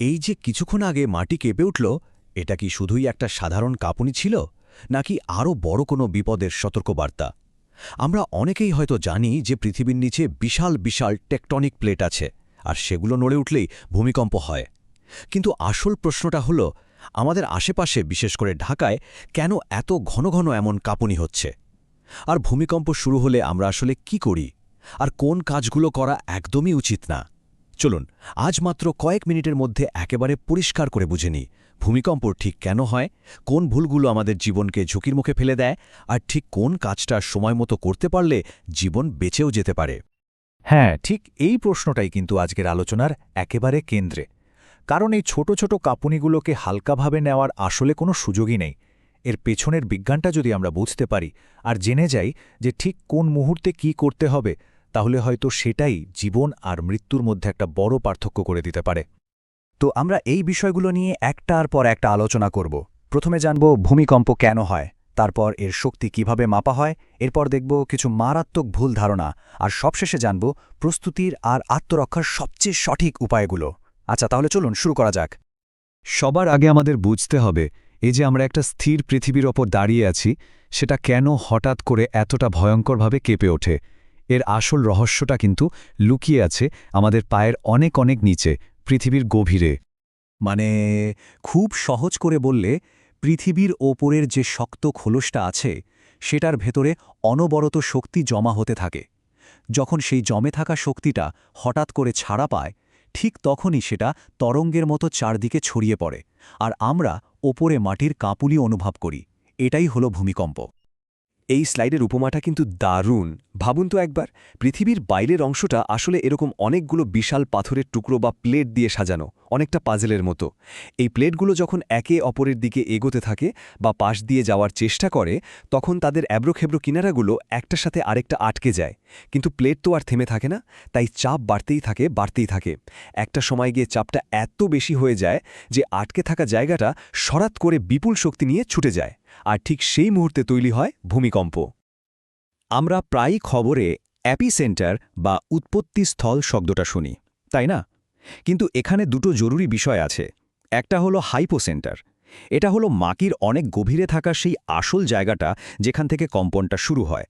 এই যে কিছুক্ষণ আগে মাটি কেঁপে উঠল, এটা কি শুধুই একটা সাধারণ কাঁপুনি ছিল, নাকি আরও বড় কোনো বিপদের সতর্কবার্তা? আমরা অনেকেই হয়তো জানি যে পৃথিবীর নিচে বিশাল বিশাল টেকটনিক প্লেট আছে, আর সেগুলো নড়ে উঠলেই ভূমিকম্প হয়। কিন্তু আসল প্রশ্নটা হল, আমাদের আশেপাশে, বিশেষ করে ঢাকায়, কেন এত ঘন ঘন এমন কাঁপুনি হচ্ছে? আর ভূমিকম্প শুরু হলে আমরা আসলে কি করি? আর কোন কাজগুলো করা একদমই উচিত না? চলুন, আজ মাত্র কয়েক মিনিটের মধ্যে একেবারে পরিষ্কার করে বুঝে নিই, ভূমিকম্প ঠিক কেন হয়, কোন ভুলগুলো আমাদের জীবনকে ঝুঁকির মুখে ফেলে দেয়, আর ঠিক কোন কাজটা সময় মতো করতে পারলে জীবন বেঁচেও যেতে পারে। হ্যাঁ ঠিক এই প্রশ্নটাই কিন্তু আজকের আলোচনার একেবারে কেন্দ্রে। কারণ এই ছোট ছোট কাঁপুনিগুলোকে হালকাভাবে নেওয়ার আসলে কোনো সুযোগই নেই। এর পেছনের বিজ্ঞানটা যদি আমরা বুঝতে পারি, আর জেনে যাই যে ঠিক কোন মুহূর্তে কি করতে হবে তাহলে হয়তো সেটাই জীবন আর মৃত্যুর মধ্যে একটা বড় পার্থক্য করে দিতে পারে। তো আমরা এই বিষয়গুলো নিয়ে একটার পর একটা আলোচনা করব। প্রথমে জানব ভূমিকম্প কেন হয়, তারপর এর শক্তি কীভাবে মাপা হয়, এরপর দেখব কিছু মারাত্মক ভুল ধারণা, আর সবশেষে জানব প্রস্তুতির আর আত্মরক্ষার সবচেয়ে সঠিক উপায়গুলো। আচ্ছা তাহলে চলুন শুরু করা যাক। সবার আগে আমাদের বুঝতে হবে, এই যে আমরা একটা স্থির পৃথিবীর ওপর দাঁড়িয়ে আছি, সেটা কেন হঠাৎ করে এতটা ভয়ঙ্করভাবে কেঁপে ওঠে? এর আসল রহস্যটা কিন্তু লুকিয়ে আছে আমাদের পায়ের অনেক অনেক নিচে, পৃথিবীর গভীরে। মানে খুব সহজ করে বললে, পৃথিবীর ওপরের যে শক্ত খোলসটা আছে, সেটার ভেতরে অনবরত শক্তি জমা হতে থাকে। যখন সেই জমে থাকা শক্তিটা হঠাৎ করে ছাড়া পায়, ঠিক তখনই সেটা তরঙ্গের মতো চারদিকে ছড়িয়ে পড়ে। আর আমরা ওপরে মাটির কাঁপুনি অনুভব করি। এটাই হলো ভূমিকম্প। এই স্লাইডের উপমাটা কিন্তু দারুণ। ভাবুন তো একবার, পৃথিবীর বাইরের অংশটা আসলে এরকম অনেকগুলো বিশাল পাথরের টুকরো বা প্লেট দিয়ে সাজানো, অনেকটা পাজেলের মতো। এই প্লেটগুলো যখন একে অপরের দিকে এগোতে থাকে বা পাশ দিয়ে যাওয়ার চেষ্টা করে, তখন তাদের অ্যাব্রোখেব্রো কিনারাগুলো একটার সাথে আরেকটা আটকে যায়। কিন্তু প্লেট তো আর থেমে থাকে না, তাই চাপ বাড়তেই থাকে বাড়তেই থাকে। একটা সময় গিয়ে চাপটা এত বেশি হয়ে যায় যে আটকে থাকা জায়গাটা সরাত করে বিপুল শক্তি নিয়ে ছুটে যায়। আর ঠিক সেই মুহূর্তে তৈরি হয় ভূমিকম্প। আমরা প্রায়ই খবরে অ্যাপিসেন্টার বা উৎপত্তিস্থল শব্দটা শুনি, তাই না? কিন্তু এখানে দুটো জরুরি বিষয় আছে। একটা হলো হাইপোসেন্টার, এটা হলো মাকির অনেক গভীরে থাকা সেই আসল জায়গাটা যেখান থেকে কম্পনটা শুরু হয়।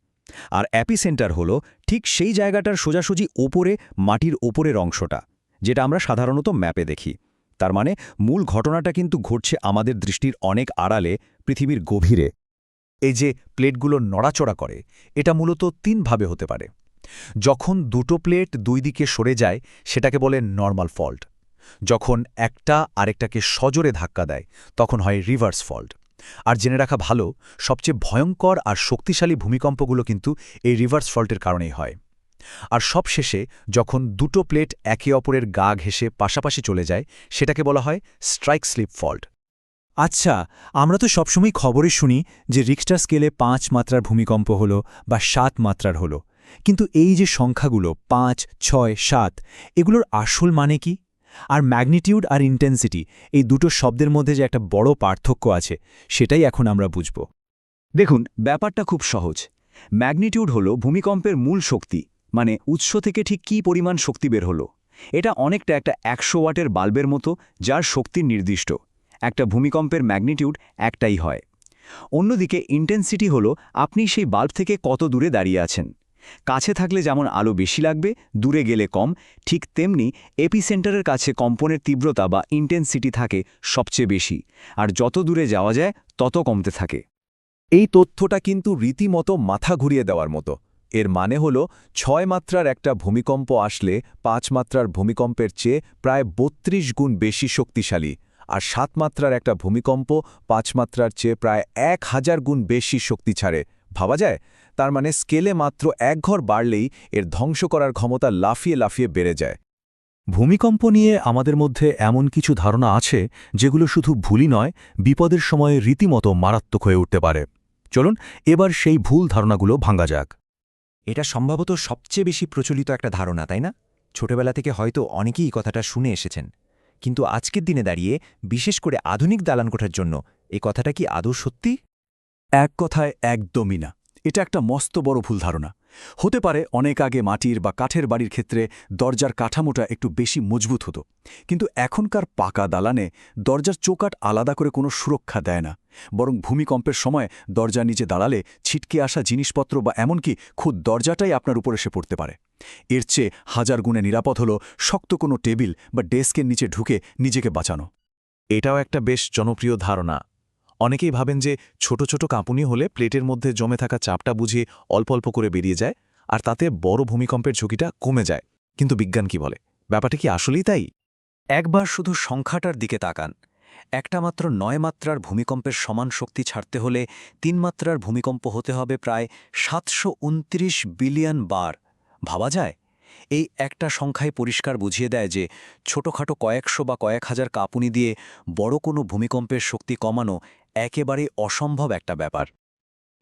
আর অ্যাপিসেন্টার হলো ঠিক সেই জায়গাটার সোজাসুজি ওপরে মাটির ওপরের অংশটা, যেটা আমরা সাধারণত ম্যাপে দেখি। তার মানে মূল ঘটনাটা কিন্তু ঘটছে আমাদের দৃষ্টির অনেক আড়ালে, পৃথিবীর গভীরে। এই যে প্লেটগুলো নড়াচড়া করে, এটা মূলত তিনভাবে হতে পারে। যখন দুটো প্লেট দুই দিকে সরে যায়, সেটাকে বলে নর্মাল ফল্ট। যখন একটা আরেকটাকে সজোরে ধাক্কা দেয়, তখন হয় রিভার্স ফল্ট। আর জেনে রাখা ভালো, সবচেয়ে ভয়ঙ্কর আর শক্তিশালী ভূমিকম্পগুলো কিন্তু এই রিভার্স ফল্টের কারণেই হয়। আর সবশেষে যখন দুটো প্লেট একে অপরের গা ঘেঁষে পাশাপাশি চলে যায়, সেটাকে বলা হয় স্ট্রাইক স্লিপ ফল্ট আচ্ছা আমরা তো সবসময় খবরে শুনি যে রিক্সটার স্কেলে পাঁচ মাত্রার ভূমিকম্প হল বা সাত মাত্রার হল। কিন্তু এই যে সংখ্যাগুলো, পাঁচ, ছয়, সাত, এগুলোর আসল মানে কি? আর ম্যাগনিটিউড আর ইন্টেন্সিটি এই দুটো শব্দের মধ্যে যে একটা বড় পার্থক্য আছে, সেটাই এখন আমরা বুঝব। দেখুন, ব্যাপারটা খুব সহজ। ম্যাগনিটিউড হল ভূমিকম্পের মূল শক্তি মানে উৎস থেকে ঠিক কী পরিমাণ শক্তি বের হলো? এটা অনেকটা একটা একশো ওয়াটের বাল্বের মতো, যার শক্তি নির্দিষ্ট। একটা ভূমিকম্পের ম্যাগনিটিউড একটাই হয়। অন্যদিকে ইন্টেন্সিটি হলো, আপনি সেই বাল্ব থেকে কত দূরে দাঁড়িয়ে আছেন। কাছে থাকলে যেমন আলো বেশি লাগবে, দূরে গেলে কম, ঠিক তেমনি এপিসেন্টারের কাছে কম্পনের তীব্রতা বা ইন্টেন্সিটি থাকে সবচেয়ে বেশি, আর যত দূরে যাওয়া যায়, তত কমতে থাকে। এই তথ্যটা কিন্তু রীতিমতো মাথা ঘুরিয়ে দেওয়ার মতো। এর মানে হল ছয় মাত্রার একটা ভূমিকম্প আসলে পাঁচ মাত্রার ভূমিকম্পের চেয়ে প্রায় বত্রিশ গুণ বেশি শক্তিশালী, আর সাত মাত্রার একটা ভূমিকম্প পাঁচ মাত্রার চেয়ে প্রায় এক হাজার গুণ বেশি শক্তি ছাড়ে। ভাবা যায়? তার মানে স্কেলে মাত্র এক ঘর বাড়লেই এর ধ্বংস করার ক্ষমতা লাফিয়ে লাফিয়ে বেড়ে যায়। ভূমিকম্প নিয়ে আমাদের মধ্যে এমন কিছু ধারণা আছে যেগুলো শুধু ভুলই নয়, বিপদের সময়ে রীতিমতো মারাত্মক হয়ে উঠতে পারে। চলুন এবার সেই ভুল ধারণাগুলো ভাঙ্গা যাক। এটা সম্ভবত সবচেয়ে বেশি প্রচলিত একটা ধারণা, তাই না? ছোটবেলা থেকে হয়তো অনেকেই কথাটা শুনে এসেছেন। কিন্তু আজকের দিনে দাঁড়িয়ে বিশেষ করে আধুনিক দালান কোঠার জন্য এ কথাটা কি আদৌ সত্যি? এক কথায় একদমই না। এটা একটা মস্ত বড় ভুল ধারণা। হতে পারে অনেক আগে মাটির বা কাঠের বাড়ির ক্ষেত্রে দরজার কাঠামোটা একটু বেশি মজবুত হতো। কিন্তু এখনকার পাকা দালানে দরজার চোকাট আলাদা করে কোনো সুরক্ষা দেয় না। বরং ভূমিকম্পের সময় দরজার নিচে দাঁড়ালে ছিটকে আসা জিনিসপত্র বা এমনকি খুদ দরজাটাই আপনার উপর এসে পড়তে পারে। এর চেয়ে হাজার গুণে নিরাপদ হল শক্ত কোনো টেবিল বা ডেস্কের নিচে ঢুকে নিজেকে বাঁচানো। এটাও একটা বেশ জনপ্রিয় ধারণা। অনেকেই ভাবেন যে ছোট ছোট কাঁপুনি হলে প্লেটের মধ্যে জমে থাকা চাপটা বুঝিয়ে অল্প অল্প করে বেরিয়ে যায়, আর তাতে বড় ভূমিকম্পের ঝুঁকিটা কমে যায়। কিন্তু বিজ্ঞান কি বলে? ব্যাপারটা কি আসলেই তাই? একবার শুধু সংখ্যাটার দিকে তাকান। একটা মাত্র নয় মাত্রার ভূমিকম্পের সমান শক্তি ছাড়তে হলে তিন মাত্রার ভূমিকম্প হতে হবে প্রায় সাতশো উনত্রিশ বিলিয়ন বার। ভাবা যায়? এই একটা সংখ্যায় পরিষ্কার বুঝিয়ে দেয় যে ছোটখাটো কয়েকশো বা কয়েক হাজার কাঁপুনি দিয়ে বড় কোনো ভূমিকম্পের শক্তি কমানো একেবারে অসম্ভব একটা ব্যাপার।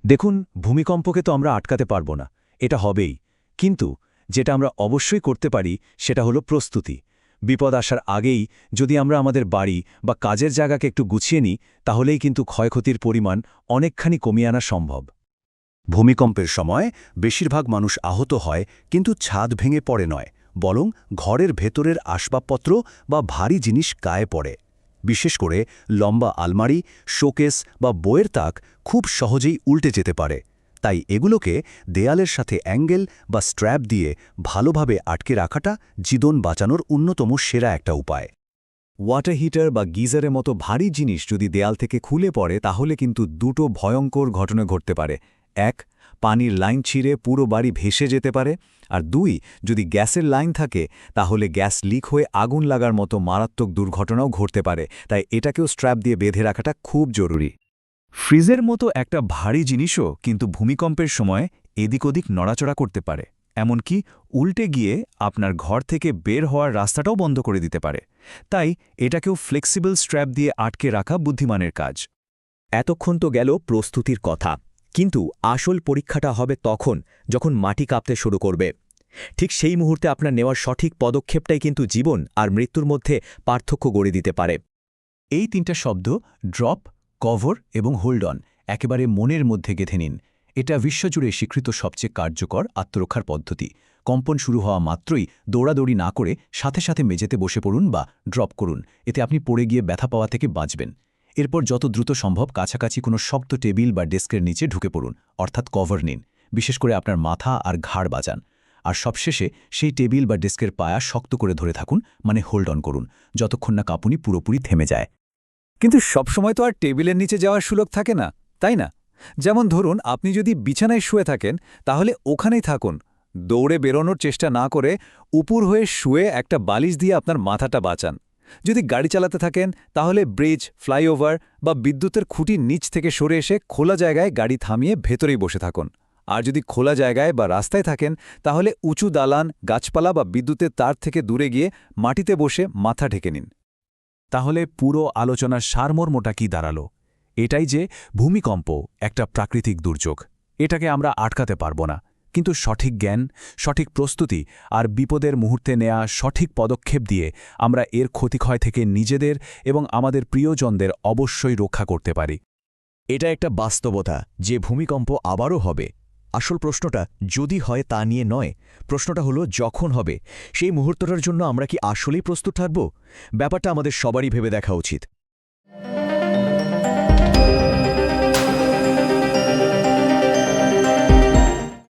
দেখুন, ভূমিকম্পকে তো আমরা আটকাতে পারব না, এটা হবেই। কিন্তু যেটা আমরা অবশ্যই করতে পারি, সেটা হলো প্রস্তুতি। বিপদ আসার আগেই যদি আমরা আমাদের বাড়ি বা কাজের জায়গাকে একটু গুছিয়ে নিই, তাহলেই কিন্তু ক্ষয়ক্ষতির পরিমাণ অনেকখানি কমিয়ে আনা সম্ভব। ভূমিকম্পের সময় বেশিরভাগ মানুষ আহত হয়, কিন্তু ছাদ ভেঙে পড়ে নয়, বরং ঘরের ভেতরের আসবাবপত্র বা ভারী জিনিস গায়ে পড়ে। বিশেষ করে লম্বা আলমারি, শোকেস বা বইয়ের তাক খুব সহজেই উল্টে যেতে পারে। তাই এগুলোকে দেয়ালের সাথে অ্যাঙ্গেল বা স্ট্র্যাপ দিয়ে ভালোভাবে আটকে রাখাটা জীবন বাঁচানোর অন্যতম সেরা একটা উপায়। ওয়াটার হিটার বা গিজারের মতো ভারী জিনিস যদি দেয়াল থেকে খুলে পড়ে, তাহলে কিন্তু দুটো ভয়ঙ্কর ঘটনা ঘটতে পারে। এক পানির লাইন ছিঁড়ে পুরো বাড়ি ভেসে যেতে পারে, আর দুই, যদি গ্যাসের লাইন থাকে, তাহলে গ্যাস লিক হয়ে আগুন লাগার মতো মারাত্মক দুর্ঘটনাও ঘটতে পারে, তাই এটাকেও স্ট্র্যাপ দিয়ে বেঁধে রাখাটা খুব জরুরি। ফ্রিজের মতো একটা ভারী জিনিসও কিন্তু ভূমিকম্পের সময় এদিক ওদিক নড়াচড়া করতে পারে, এমনকি উল্টে গিয়ে আপনার ঘর থেকে বের হওয়ার রাস্তাটাও বন্ধ করে দিতে পারে, তাই এটাকেও ফ্লেক্সিবল স্ট্র্যাপ দিয়ে আটকে রাখা বুদ্ধিমানের কাজ। এতক্ষণ তো গেল প্রস্তুতির কথা। কিন্তু আসল পরীক্ষাটা হবে তখন, যখন মাটি কাঁপতে শুরু করবে। ঠিক সেই মুহূর্তে আপনার নেওয়ার সঠিক পদক্ষেপটাই কিন্তু জীবন আর মৃত্যুর মধ্যে পার্থক্য গড়ে দিতে পারে। এই তিনটা শব্দ, ড্রপ, কভার এবং হোল্ড অন, একেবারে মনের মধ্যে গেঁথে নিন। এটা বিশ্বজুড়ে স্বীকৃত সবচেয়ে কার্যকর আত্মরক্ষার পদ্ধতি। কম্পন শুরু হওয়া মাত্রই দৌড়াদৌড়ি না করে সাথে সাথে মেঝেতে বসে পড়ুন বা ড্রপ করুন। এতে আপনি পড়ে গিয়ে ব্যথা পাওয়া থেকে বাঁচবেন। এরপর যত দ্রুত সম্ভব কাছাকাছি কোনো শক্ত টেবিল বা ডেস্কের নিচে ঢুকে পড়ুন, অর্থাৎ কভার নিন, বিশেষ করে আপনার মাথা আর ঘাড় বাজান। আর সবশেষে সেই টেবিল বা ডেস্কের পায়া শক্ত করে ধরে থাকুন মানে হোল্ড অন করুন, যতক্ষণ না কাঁপুনি পুরোপুরি থেমে যায়। কিন্তু সবসময় তো আর টেবিলের নিচে যাওয়ার সুযোগ থাকে না, তাই না? যেমন ধরুন, আপনি যদি বিছানায় শুয়ে থাকেন, তাহলে ওখানেই থাকুন। দৌড়ে বেরোনোর চেষ্টা না করে উপুর হয়ে শুয়ে একটা বালিশ দিয়ে আপনার মাথাটা বাঁচান। যদি গাড়ি চালাতে থাকেন, তাহলে ব্রিজ, ফ্লাইওভার বা বিদ্যুতের খুঁটির নিচ থেকে সরে এসে খোলা জায়গায় গাড়ি থামিয়ে ভেতরেই বসে থাকুন। আর যদি খোলা জায়গায় বা রাস্তায় থাকেন, তাহলে উঁচু দালান, গাছপালা বা বিদ্যুতের তার থেকে দূরে গিয়ে মাটিতে বসে মাথা ঢেকে নিন। তাহলে পুরো আলোচনার সারমর্মটা কি দাঁড়াল? এটাই যে ভূমিকম্প একটা প্রাকৃতিক দুর্যোগ। এটাকে আমরা আটকাতে পারব না। কিন্তু সঠিক জ্ঞান, সঠিক প্রস্তুতি আর বিপদের মুহূর্তে নেয়া সঠিক পদক্ষেপ দিয়ে আমরা এর ক্ষতিক্ষয় থেকে নিজেদের এবং আমাদের প্রিয়জনদের অবশ্যই রক্ষা করতে পারি। এটা একটা বাস্তবতা যে ভূমিকম্প আবারও হবে। আসল প্রশ্নটা যদি হয় তা নিয়ে নয়, প্রশ্নটা হলো যখন হবে? সেই মুহূর্তটার জন্য আমরা কি আসলেই প্রস্তুত থাকব? ব্যাপারটা আমাদের সবারই ভেবে দেখা উচিত।